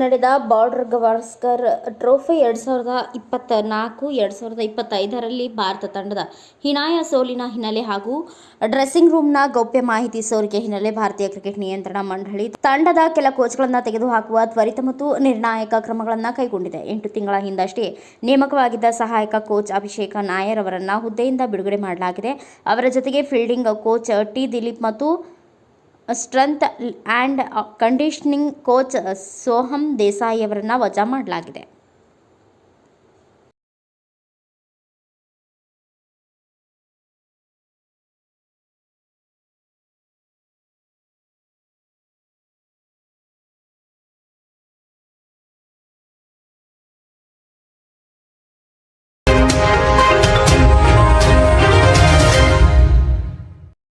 ನಡೆದ border Gavaskar trophy ಎರಡು ಸಾವಿರದ ಇಪ್ಪತ್ತ ನಾಲ್ಕು ಎರಡು ಸಾವಿರದ ಇಪ್ಪತ್ತೈದರಲ್ಲಿ ಭಾರತ ತಂಡದ ಹಿನಾಯ ಸೋಲಿನ ಹಿನ್ನೆಲೆ ಹಾಗೂ ಡ್ರೆಸ್ಸಿಂಗ್ ರೂಮ್ನ ಗೌಪ್ಯ ಮಾಹಿತಿ ಸೋರಿಕೆ ಹಿನ್ನೆಲೆ ಭಾರತೀಯ ಕ್ರಿಕೆಟ್ ನಿಯಂತ್ರಣ ಮಂಡಳಿ ತಂಡದ ಕೆಲ ಕೋಚ್ಗಳನ್ನು ತೆಗೆದುಹಾಕುವ ತ್ವರಿತ ಮತ್ತು ನಿರ್ಣಾಯಕ ಕ್ರಮಗಳನ್ನು ಕೈಗೊಂಡಿದೆ. ಎಂಟು ತಿಂಗಳ ಹಿಂದಷ್ಟೇ ನೇಮಕವಾಗಿದ್ದ ಸಹಾಯಕ ಕೋಚ್ ಅಭಿಷೇಕ ನಾಯರ್ ಅವರನ್ನು ಹುದ್ದೆಯಿಂದ ಬಿಡುಗಡೆ ಮಾಡಲಾಗಿದೆ. ಅವರ ಜೊತೆಗೆ ಫೀಲ್ಡಿಂಗ್ ಕೋಚ್ ಟಿ ದಿಲೀಪ್ ಮತ್ತು strength and conditioning coach Soham ದೇಸಾಯಿಯವರನ್ನು ವಜಾ ಮಾಡಲಾಗಿದೆ.